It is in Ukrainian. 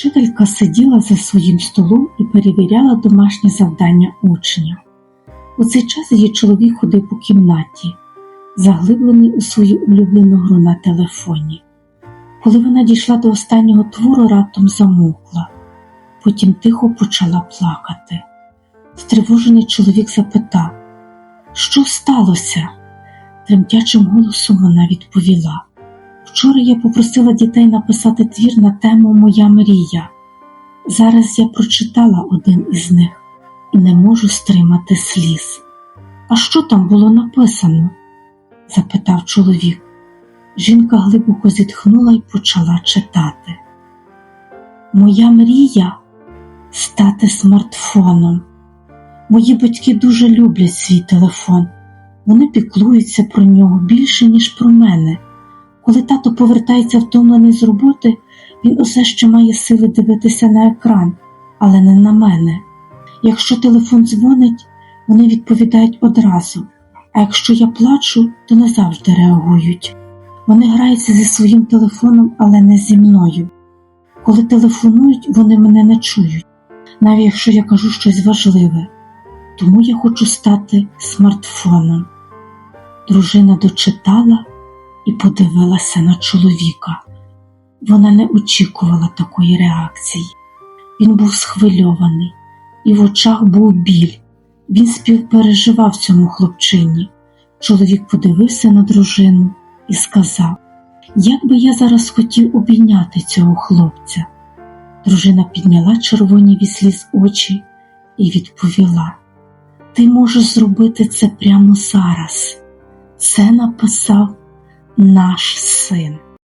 Вчителька сиділа за своїм столом і перевіряла домашні завдання учнів. У цей час її чоловік ходив по кімнаті, заглиблений у свою улюблену гру на телефоні. Коли вона дійшла до останнього твору, раптом замовкла, потім тихо почала плакати. Стривожений чоловік запитав, що сталося? Тремтячим голосом вона відповіла. Вчора я попросила дітей написати твір на тему Моя мрія. Зараз я прочитала один із них і не можу стримати сліз. А що там було написано? запитав чоловік. Жінка глибоко зітхнула і почала читати. Моя мрія стати смартфоном. Мої батьки дуже люблять свій телефон. Вони піклуються про нього більше, ніж про мене. Коли тато повертається втомлений з роботи, він усе ще має сили дивитися на екран, але не на мене. Якщо телефон дзвонить, вони відповідають одразу, а якщо я плачу, то не завжди реагують. Вони граються зі своїм телефоном, але не зі мною. Коли телефонують, вони мене не чують, навіть якщо я кажу щось важливе. Тому я хочу стати смартфоном. Дружина дочитала і подивилася на чоловіка. Вона не очікувала такої реакції. Він був схвильований, і в очах був біль. Він співпереживав цьому хлопчині. Чоловік подивився на дружину і сказав: Як би я зараз хотів обійняти цього хлопця. Дружина підняла червоні від сліз очі і відповіла: Ти можеш зробити це прямо зараз. Це написав наш син.